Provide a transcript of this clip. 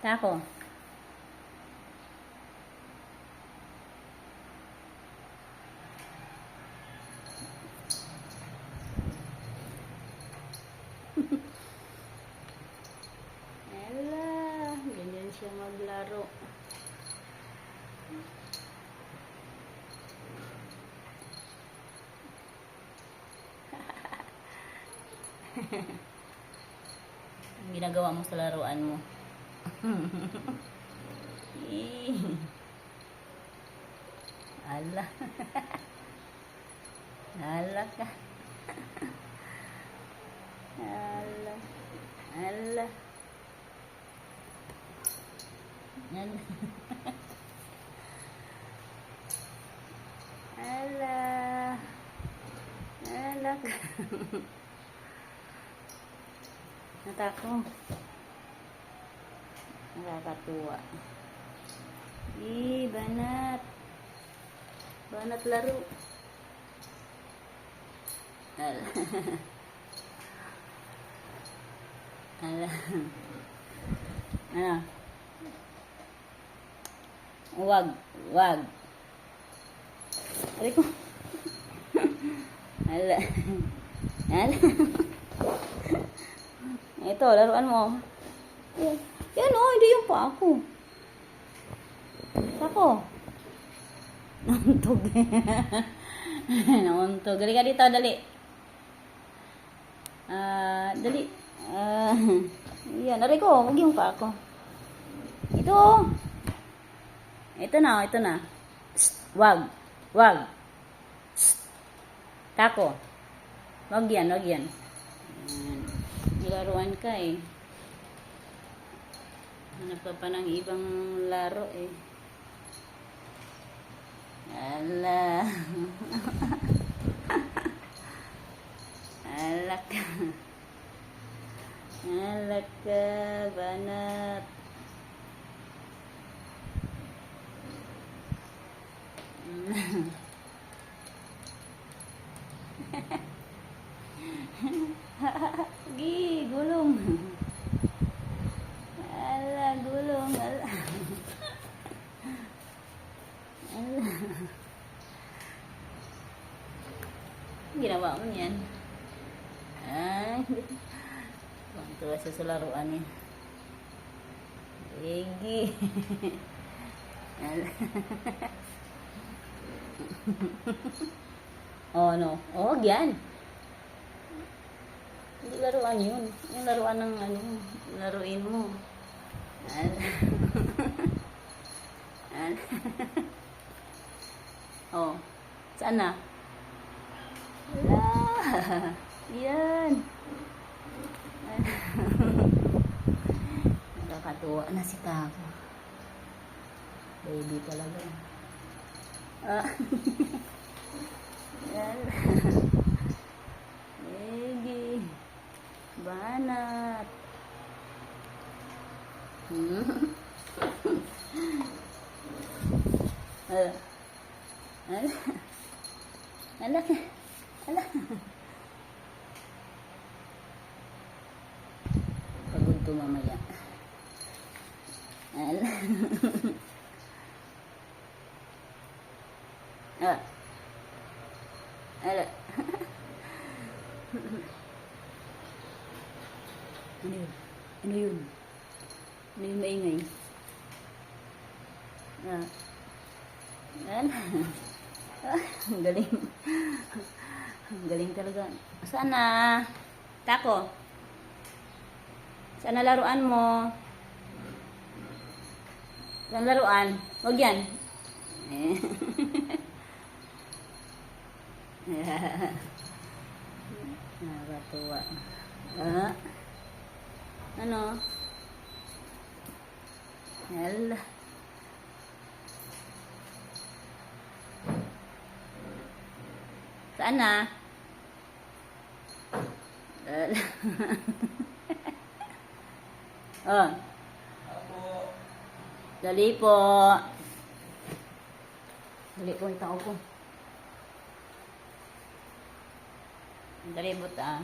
Tako. Ela, ganyan siya maglaro. Ang ginagawa mo sa laruan mo. Ala. Ala ka. Ala. Ala. Ala. Ala. Ala ka. Natako. Nakakatuwa. Eh, banat. Banat laro. Ala. Ala. Ano? Wag, wag. Aray ko. Ala. Ala. Ito, laruan mo. Oh, hindi yung pa ako. Ako. Nauntog. Nauntog. Dali ka dito, dali. Ah, dali. Ah, yan, aray ko, huwag yung pa ako. Ito. Ito na, ito na. Wag. Wag. Tako. Wag yan, wag. Yan. Nilaruan ka eh. Hanap ka pa ng ibang laro eh. Ala. Alak. Alak ka. Gi, gulong. Ala, gulong. Ala. Ala. Ginawa mo niyan. Ay, tuwa siya sa laruan niya. Igi. Oh, no. Oh, yan. Hindi laruan yun. Yung laruan ng ano, laruin mo. Al. oh. Saan na? Wala. Yan. Nakakatuwa na si Kako. Baby talaga. Ah. Yan. Egi. Banat. Hmm. Ala. Ala. Ala. Ala. Pagod to mamaya. Ala. Ah. Ala. Ano yun? Ano yun? Ano yung maingay? Ah. Yan. Ah, galing. Galing talaga. Saan na? Tako. Saan na laruan mo? Saan laruan? Huwag yan. Nakakatuwa. Ah. Ano? Hala. Saan na? Hala. oh. Dali po. Dali po yung tao ko. Dali po ta.